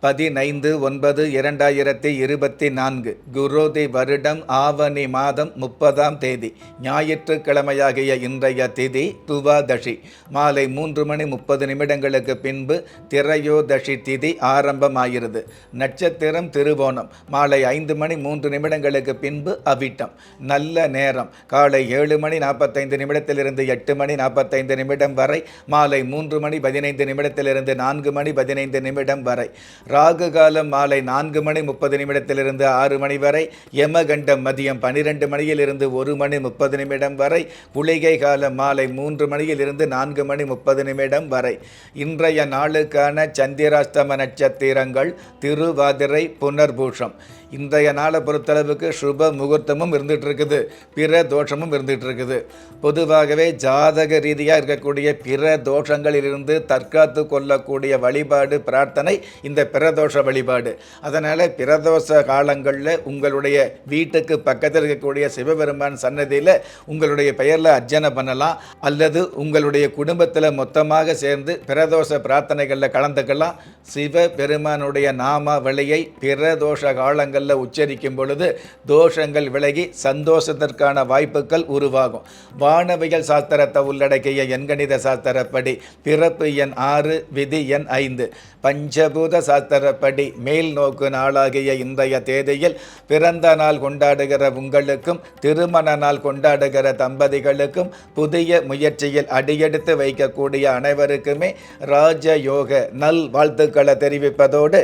பதினைந்து ஒன்பது இரண்டாயிரத்தி இருபத்தி நான்கு குரோதி வருடம் ஆவணி மாதம் முப்பதாம் தேதி ஞாயிற்றுக்கிழமையாகிய இன்றைய திதி துவாதஷி மாலை மூன்று மணி முப்பது நிமிடங்களுக்கு பின்பு திரையோதஷி திதி ஆரம்பமாகிறது. நட்சத்திரம் திருவோணம் மாலை ஐந்து மணி மூன்று நிமிடங்களுக்கு பின்பு அவிட்டம். நல்ல நேரம் காலை ஏழு மணி நாற்பத்தைந்து நிமிடத்திலிருந்து எட்டு மணி நாற்பத்தைந்து நிமிடம் வரை மாலை மூன்று மணி பதினைந்து நிமிடத்திலிருந்து நான்கு மணி பதினைந்து நிமிடம் வரை. ராகு காலம் மாலை நான்கு மணி முப்பது நிமிடத்திலிருந்து ஆறு மணி வரை யமகண்டம் மதியம் பன்னிரெண்டு மணியிலிருந்து ஒரு மணி முப்பது நிமிடம் வரை குளிகை காலம் மாலை மூன்று மணியிலிருந்து நான்கு மணி முப்பது நிமிடம் வரை. இன்றைய நாளுக்கான சந்திராஷ்டம நட்சத்திரங்கள் திருவாதிரை புனர்பூஷம் இன்றைய நாளை பொறுத்தளவுக்கு சுப முகூர்த்தமும் இருந்துகிட்டு இருக்குது பிற தோஷமும் இருந்துகிட்டு இருக்குது பொதுவாகவே ஜாதக ரீதியாக இருக்கக்கூடிய பிற தோஷங்களிலிருந்து தற்காத்து கொள்ளக்கூடிய வழிபாடு பிரார்த்தனை இந்த பிரதோஷ வழிபாடு. அதனால் பிரதோஷ காலங்களில் உங்களுடைய வீட்டுக்கு பக்கத்தில் இருக்கக்கூடிய சிவபெருமான் சன்னதியில் உங்களுடைய பெயரில் அர்ச்சனை பண்ணலாம். அல்லது உங்களுடைய குடும்பத்தில் மொத்தமாக சேர்ந்து பிரதோஷ பிரார்த்தனைகளில் கலந்துக்கலாம். சிவபெருமானுடைய நாம வழியை பிரதோஷ காலங்களில் உச்சரிக்கும் பொழுது தோஷங்கள் விலகி சந்தோஷத்திற்கான வாய்ப்புகள் உருவாகும். வானவியல் சாஸ்திரத்தை உள்ளடக்கிய எண்கணித சாஸ்திரப்படி பிறப்பு எண் ஆறு விதி எண் ஐந்து. பஞ்சபூத சாஸ்திரப்படி மேல் நோக்கு நாளாகிய இன்றைய தேதியில் பிறந்த நாள் கொண்டாடுகிற உங்களுக்கும் திருமண நாள் கொண்டாடுகிற தம்பதிகளுக்கும் புதிய முயற்சியில் அடியெடுத்து வைக்கக்கூடிய அனைவருக்குமே ராஜயோக நல் வாழ்த்துக்களை தெரிவிப்பதோடு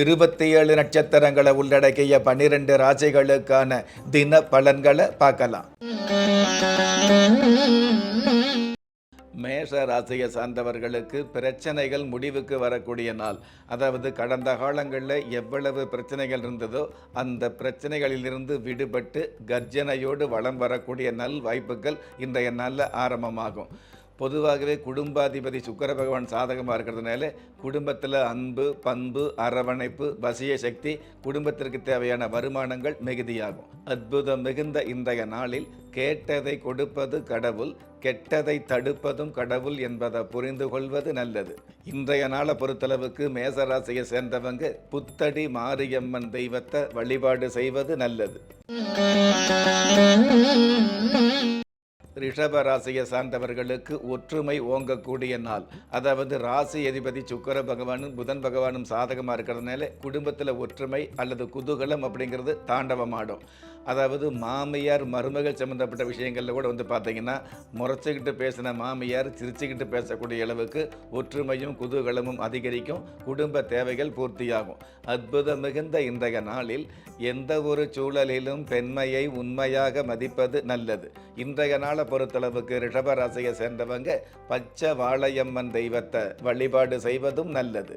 இருபத்தி ஏழு நட்சத்திரங்களை உள்ளடக்கிய பன்னிரெண்டு ராசிகளுக்கான தின பலன்களை பார்க்கலாம். மேஷ ராசியை சார்ந்தவர்களுக்கு பிரச்சனைகள் முடிவுக்கு வரக்கூடிய நாள். அதாவது கடந்த காலங்களில் எவ்வளவு பிரச்சனைகள் இருந்ததோ அந்த பிரச்சனைகளிலிருந்து விடுபட்டு கர்ஜனையோடு வளம் வரக்கூடிய நல் வாய்ப்புகள் இன்றைய நாளில் ஆரம்பமாகும். பொதுவாகவே குடும்பாதிபதி சுக்கர பகவான் சாதகமாக இருக்கிறதுனால குடும்பத்தில் அன்பு பண்பு அரவணைப்பு வசிய சக்தி குடும்பத்திற்கு தேவையான வருமானங்கள் மிகுதியாகும். அற்புதம் மிகுந்த இன்றைய நாளில் கேட்டதை கொடுப்பது கடவுள் கெட்டதை தடுப்பதும் கடவுள் என்பதை புரிந்து கொள்வது நல்லது. இன்றைய நாளை பொறுத்தளவுக்கு மேசராசியை சேர்ந்தவங்க புத்தடி மாரியம்மன் தெய்வத்தை வழிபாடு செய்வது நல்லது. ரிஷப ராசியை சார்ந்தவர்களுக்கு ஒற்றுமை ஓங்கக்கூடிய நாள். அதாவது ராசி அதிபதி சுக்கர பகவானும் புதன் பகவானும் சாதகமாக இருக்கிறதுனால குடும்பத்தில் ஒற்றுமை அல்லது குதூகலம் அப்படிங்கிறது தாண்டவமாடும். அதாவது மாமியார் மருமகள் சம்மந்தப்பட்ட விஷயங்களில் கூட வந்து பார்த்தீங்கன்னா முறைச்சிக்கிட்டு பேசின மாமியார் சிரிச்சுக்கிட்டு பேசக்கூடிய அளவுக்கு ஒற்றுமையும் குதூகலமும் அதிகரிக்கும். குடும்ப தேவைகள் பூர்த்தியாகும். அற்புதம் மிகுந்த இன்றைய நாளில் எந்த ஒரு சூழலிலும் பெண்மையை உண்மையாக மதிப்பது நல்லது. இன்றைய நாளை பொறுத்தளவுக்கு ரிஷபராசியை சேர்ந்தவங்க பச்சை வாழையம்மன் தெய்வத்தை வழிபாடு செய்வதும் நல்லது.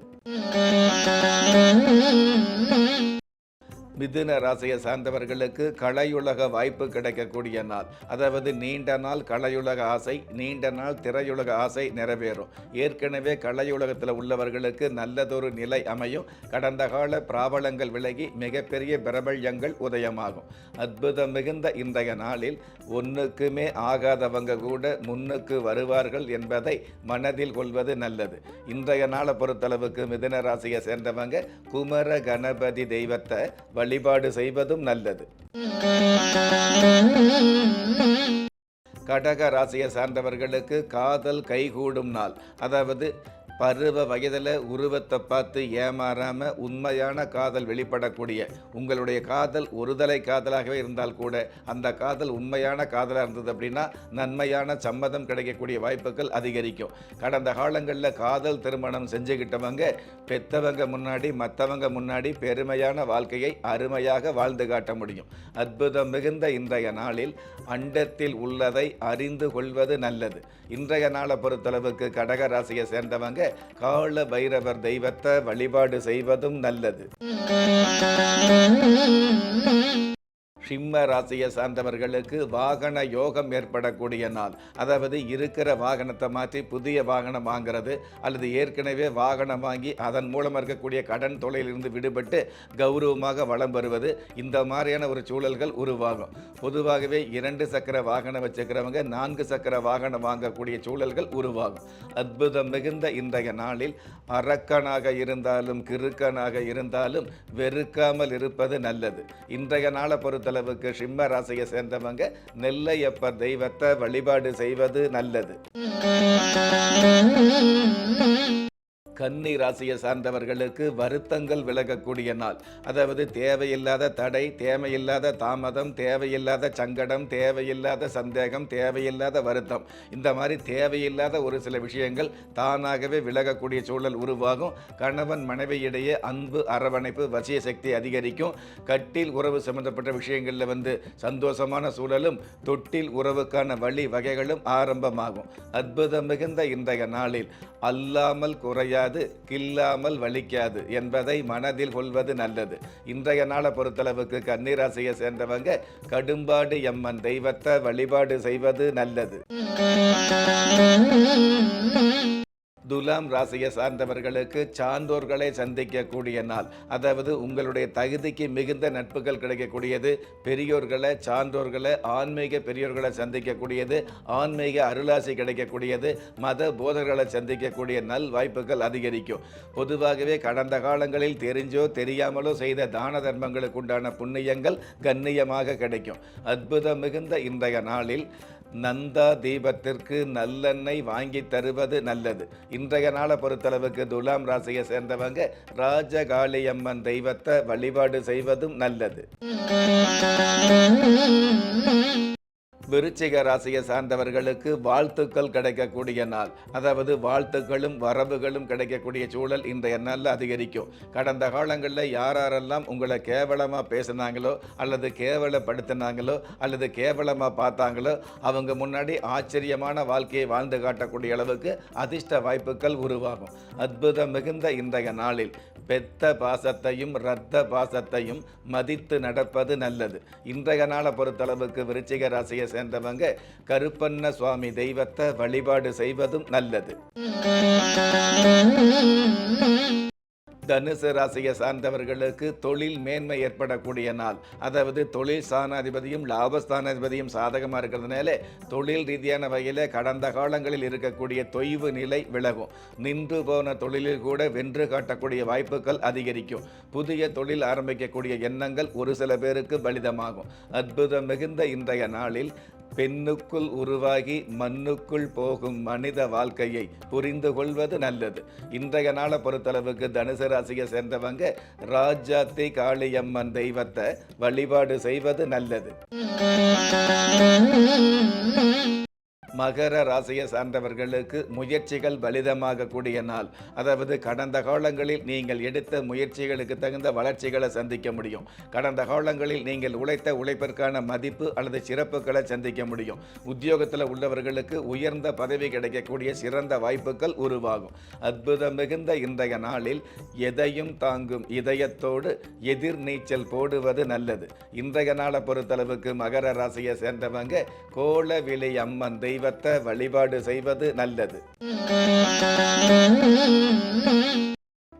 மிதுன ராசியை சார்ந்தவர்களுக்கு கலையுலக வாய்ப்பு கிடைக்கக்கூடிய நாள். அதாவது நீண்ட நாள் கலையுலக ஆசை நீண்ட நாள் திரையுலக ஆசை நிறைவேறும். ஏற்கனவே கலையுலகத்தில் உள்ளவர்களுக்கு நல்லதொரு நிலை அமையும். கடந்த கால பிராபலங்கள் விலகி மிகப்பெரிய பிரபல்யங்கள் உதயமாகும். அற்புதம் மிகுந்த இன்றைய நாளில் ஒன்றுக்குமே ஆகாதவங்க கூட முன்னுக்கு வருவார்கள் என்பதை மனதில் கொள்வது நல்லது. இன்றைய நாளை பொறுத்தளவுக்கு மிதுன ராசியை சேர்ந்தவங்க குமர கணபதி தெய்வத்தை வழிபாடு செய்வதும் நல்லது. கடக ராசியை சார்ந்தவர்களுக்கு காதல் கைகூடும் நாள். அதாவது பருவ வயதில் உருவத்தை பார்த்து ஏமாறாமல் உண்மையான காதல் வெளிப்படக்கூடிய உங்களுடைய காதல் ஒருதலை காதலாகவே இருந்தால் கூட அந்த காதல் உண்மையான காதலாக இருந்தது அப்படின்னா நன்மையான சம்மதம் கிடைக்கக்கூடிய வாய்ப்புகள் அதிகரிக்கும். கடந்த காலங்களில் காதல் திருமணம் செஞ்சுக்கிட்டவங்க பெத்தவங்க முன்னாடி மற்றவங்க முன்னாடி பெருமையான வாழ்க்கையை அருமையாக வாழ்ந்து காட்ட முடியும். அற்புதம் மிகுந்த இன்றைய நாளில் அண்டத்தில் உள்ளதை அறிந்து கொள்வது நல்லது. இன்றைய நாளை பொறுத்தளவுக்கு கடக ராசியை கால பைரவர் தெய்வத்தை வழிபாடு செய்வதும் நல்லது. சிம்ம ராசியை சார்ந்தவர்களுக்கு வாகன யோகம் ஏற்படக்கூடிய நாள். அதாவது இருக்கிற வாகனத்தை மாற்றி புதிய வாகனம் வாங்குறது அல்லது ஏற்கனவே வாகனம் வாங்கி அதன் மூலம் இருக்கக்கூடிய கடன் தொலையிலிருந்து விடுபட்டு கௌரவமாக வளம் வருவது இந்த மாதிரியான ஒரு சூழல்கள் உருவாகும். பொதுவாகவே இரண்டு சக்கர வாகனம் வச்சுக்கிறவங்க நான்கு சக்கர வாகனம் வாங்கக்கூடிய சூழல்கள் உருவாகும். அற்புதம் மிகுந்த இன்றைய நாளில் அரக்கனாக இருந்தாலும் கிறுக்கனாக இருந்தாலும் வெறுக்காமல் இருப்பது நல்லது. இன்றைய நாளை பொறுத்த பொறுத்தளவுக்கு சிம்ம ராசியை சேர்ந்தவங்க நெல்லையப்பர் தெய்வத்தை வழிபாடு செய்வது நல்லது. கன்னி ராசியை சார்ந்தவர்களுக்கு வருத்தங்கள் விலகக்கூடிய நாள். அதாவது தேவையில்லாத தடை தேவையில்லாத தாமதம் தேவையில்லாத சங்கடம் தேவையில்லாத சந்தேகம் தேவையில்லாத வருத்தம். இந்த மாதிரி தேவையில்லாத ஒரு சில விஷயங்கள் தானாகவே விலகக்கூடிய சூழல் உருவாகும். கணவன் மனைவியிடையே அன்பு அரவணைப்பு வசிய சக்தி அதிகரிக்கும். கட்டில் உறவு சம்பந்தப்பட்ட விஷயங்களில் வந்து சந்தோஷமான சூழலும் தொட்டில் உறவுக்கான வழி வகைகளும் ஆரம்பமாகும். அற்புதம் மிகுந்த இன்றைய நாளில் அல்லாமல் குறையா குறையாது கில்லாமல் வலிக்காது என்பதை மனதில் கொள்வது நல்லது. இன்றைய நாளை பொறுத்தளவுக்கு கன்னிராசியை சேர்ந்தவங்க கடும்பாடு எம்மன் தெய்வத்தை வழிபாடு செய்வது நல்லது. துலாம் ராசியை சார்ந்தவர்களுக்கு சான்றோர்களை சந்திக்கக்கூடிய நாள். அதாவது உங்களுடைய தகுதிக்கு மிகுந்த நட்புகள் கிடைக்கக்கூடியது. பெரியோர்களை சான்றோர்களை ஆன்மீக பெரியோர்களை சந்திக்கக்கூடியது. ஆன்மீக அருளாசி கிடைக்கக்கூடியது. மத போதர்களை சந்திக்கக்கூடிய நல் வாய்ப்புகள் அதிகரிக்கும். பொதுவாகவே கடந்த காலங்களில் தெரிஞ்சோ தெரியாமலோ செய்த தான தர்மங்களுக்கு உண்டான புண்ணியங்கள் கண்ணியமாக கிடைக்கும். அற்புதம் மிகுந்த இன்றைய நாளில் நந்தா தீபத்திற்கு நல்லெண்ணெய் வாங்கி தருவது நல்லது. இன்றைய நாளை பொறுத்தளவுக்கு துலாம் ராசியை சேர்ந்தவங்க ராஜகாளியம்மன் தெய்வத்தை வழிபாடு செய்வதும் நல்லது. விருச்சிக ராசியை சார்ந்தவர்களுக்கு வாழ்த்துக்கள் கிடைக்கக்கூடிய நாள். அதாவது வாழ்த்துக்களும் வரவுகளும் கிடைக்கக்கூடிய சூழல் இன்றைய நாளில் அதிகரிக்கும். கடந்த காலங்களில் யாரெல்லாம் உங்களை கேவலமாக பேசுனாங்களோ அல்லது கேவலப்படுத்தினாங்களோ அல்லது கேவலமாக பார்த்தாங்களோ அவங்க முன்னாடி ஆச்சரியமான வாழ்க்கையை வாழ்ந்து காட்டக்கூடிய அளவுக்கு அதிர்ஷ்ட வாய்ப்புகள் உருவாகும். அற்புதம் மிகுந்த இன்றைய நாளில் பெத்த பாசத்தையும் இரத்த பாசத்தையும் மதித்து நடப்பது நல்லது. இன்றைய நாளை பொறுத்தளவுக்கு விருச்சிக ராசியை சேர்ந்தவங்க கருப்பண்ண சுவாமி தெய்வத்தை வழிபாடு செய்வதும் நல்லது. தனுசு ராசியை சார்ந்தவர்களுக்கு தொழில் மேன்மை ஏற்படக்கூடிய நாள். அதாவது தொழில் ஸ்தானாதிபதியும் லாபஸ்தானாதிபதியும் சாதகமாக இருக்கிறதுனால தொழில் ரீதியான வகையில் கடந்த காலங்களில் இருக்கக்கூடிய தொய்வு நிலை விலகும். நின்று போன தொழிலில் கூட வென்று காட்டக்கூடிய வாய்ப்புகள் அதிகரிக்கும். புதிய தொழில் ஆரம்பிக்கக்கூடிய எண்ணங்கள் ஒரு சில பேருக்கு பலிதமாகும். அற்புதம் மிகுந்த இன்றைய நாளில் பெண்ணுக்குள் உருவாகி மண்ணுக்குள் போகும் மனித வாழ்க்கையை புரிந்து கொள்வது நல்லது. இன்றைய நாளை பொறுத்தளவுக்கு தனுசு ராசியை சேர்ந்தவங்க ராஜாத்தி காளியம்மன் தெய்வத்தை வழிபாடு செய்வது நல்லது. மகர ராசியை சார்ந்தவர்களுக்கு முயற்சிகள் பலிதமாக கூடிய நாள். அதாவது கடந்த காலங்களில் நீங்கள் எடுத்த முயற்சிகளுக்கு தகுந்த வளர்ச்சிகளை சந்திக்க முடியும். கடந்த காலங்களில் நீங்கள் உழைத்த உழைப்பிற்கான மதிப்பு அல்லது சிறப்புகளை சந்திக்க முடியும். உத்தியோகத்தில் உள்ளவர்களுக்கு உயர்ந்த பதவி கிடைக்கக்கூடிய சிறந்த வாய்ப்புகள் உருவாகும். அற்புதம் மிகுந்த இன்றைய நாளில் எதையும் தாங்கும் இதயத்தோடு எதிர்நீச்சல் போடுவது நல்லது. இன்றைய நாளை பொறுத்தளவுக்கு மகர ராசியை சேர்ந்தவங்க கோலவிலை அம்மன் தெய்வத்தை வழிபாடு செய்வது நல்லது.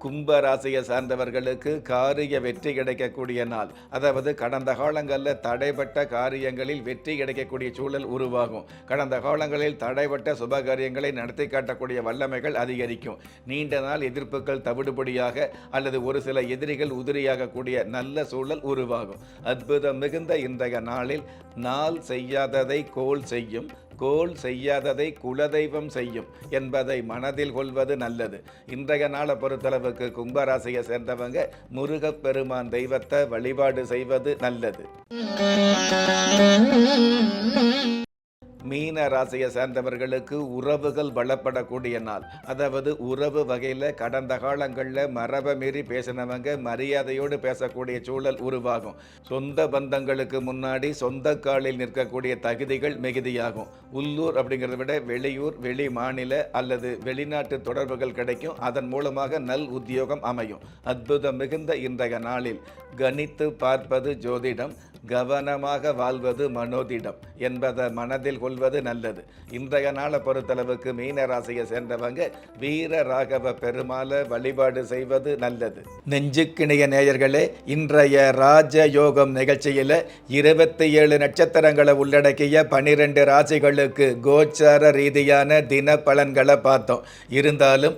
கும்ப ராசியை சார்ந்தவர்களுக்கு காரிய வெற்றி கிடைக்கக்கூடிய நாள். அதாவது கடந்த காலங்களில் தடைப்பட்ட காரியங்களில் வெற்றி கிடைக்கக்கூடிய சூழல் உருவாகும். கடந்த காலங்களில் தடைப்பட்ட சுப காரியங்களை நடத்தி காட்டக்கூடிய வல்லமைகள் அதிகரிக்கும். நீண்ட நாள் எதிர்ப்புகள் தவிடுபடியாக அல்லது ஒரு சில எதிரிகள் உதிரியாகக்கூடிய நல்ல சூழல் உருவாகும். அற்புதம் மிகுந்த இன்றைய நாளில் நாள் செய்யாததை கோல் செய்யும். கோல் செய்யாததை குலதெய்வம் செய்யும் என்பதை மனதில் கொள்வது நல்லது. இன்றைய நாளை பொறுத்தளவுக்கு கும்பராசியை சேர்ந்தவங்க முருகப்பெருமான் தெய்வத்தை வழிபாடு செய்வது நல்லது. மீன ராசியை சேர்ந்தவர்களுக்கு உறவுகள் பலப்படக்கூடிய நாள். அதாவது உறவு வகையில் கடந்த காலங்களில் மரபை மீறி பேசினவங்க மரியாதையோடு பேசக்கூடிய சூழல் உருவாகும். சொந்த பந்தங்களுக்கு முன்னாடி சொந்த காலில் நிற்கக்கூடிய தகுதிகள் மிகுதியாகும். உள்ளூர் அப்படிங்கிறத விட வெளியூர் வெளி மாநில அல்லது வெளிநாட்டு தொடர்புகள் கிடைக்கும். அதன் மூலமாக நல் உத்தியோகம் அமையும். அற்புதம் மிகுந்த இன்றைய நாளில் கணித்து பார்ப்பது ஜோதிடம். கவனமாக வாழ்வது மனோதிடம் என்பதை மனதில் கொள்வது நல்லது. இன்றைய நாளை பொறுத்தளவுக்கு மீன ராசியை சேர்ந்தவங்க வீர ராகவ பெருமாளை வழிபாடு செய்வது நல்லது. நெஞ்சுக்கிணைய நேயர்களே இன்றைய ராஜ யோகம் நிகழ்ச்சியில் இருபத்தி ஏழு நட்சத்திரங்களை உள்ளடக்கிய பனிரெண்டு ராசிகளுக்கு கோச்சார ரீதியான தின பலன்களை பார்த்தோம். இருந்தாலும்